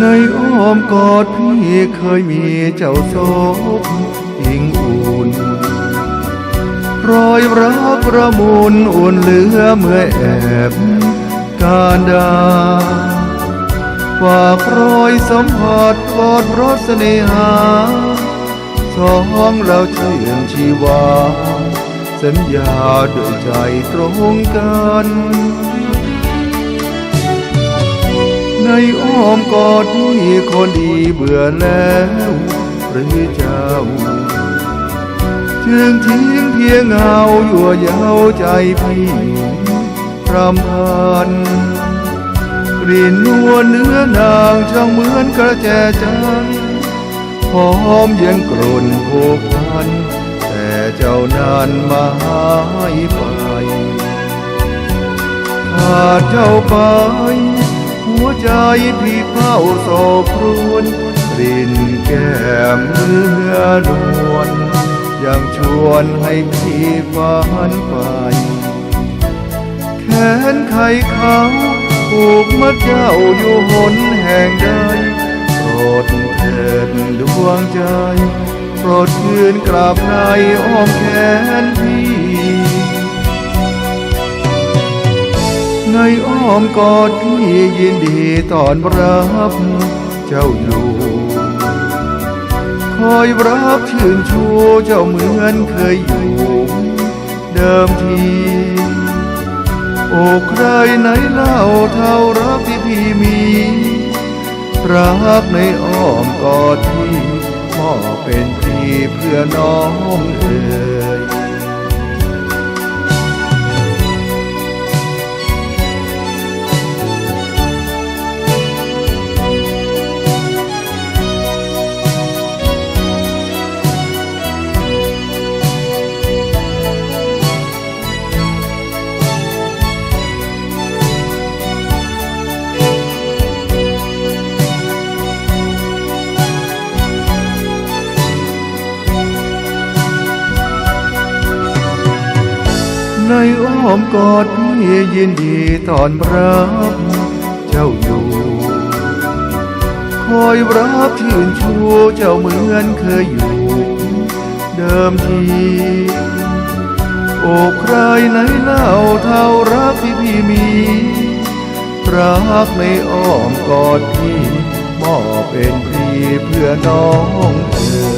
ในอ้อมกอดพี่เคยมีเจ้าโซบอิงอุ่น รอยรักระมุนอุ่นเหลือเมื่อแอบการดาฝากรอยสัมผัสกอดรสเสน่หาสองเราเชื่อมชีวา สัญญาด้วยใจตรงกัน ในอ้อมกอดนี้คนดีเบื่อแล้วหรือเจ้า จึงทิ้งเพียงเงายั่วเย้าใจพี่รำพันกลิ่นนวลเนื้อนางช่างเหมือนกระแจใจหอมเย็นกลุ่นผูกพัน แต่เจ้านานมาหายไปขาดเจ้าไป หัวใจพี่เฝ้าโศกครวนกลิ่นแก้มเนื้อนวลยังชวนให้พี่ฝันไปแขนไขเขาผูกมัดเจ้าอยู่หนแห่งใดโปรดเถิดดวงใจโปรดคืนกราบในอ้อมแขนพี่ ในอ้อมกอดพี่ยินดีตอนรับเจ้าอยู่ คอยรับชื่นชูเจ้าเหมือนเคยอยู่เดิมทีโอ้ใครไหนเล่าเท่ารักที่พี่มี รักในอ้อมกอดที่มอบเป็นพี่เพื่อน้องเอ่ย ในอ้อมกอดพี่ยินดีตอนรับเจ้าอยู่ คอยรับชื่นชูเจ้าเหมือนเคยอยู่ เดิมที โอ้ใครไหนเล่าเท่ารักที่พี่มี รักในอ้อมกอดพี่มอบเป็นพี่เพื่อน้องเอ่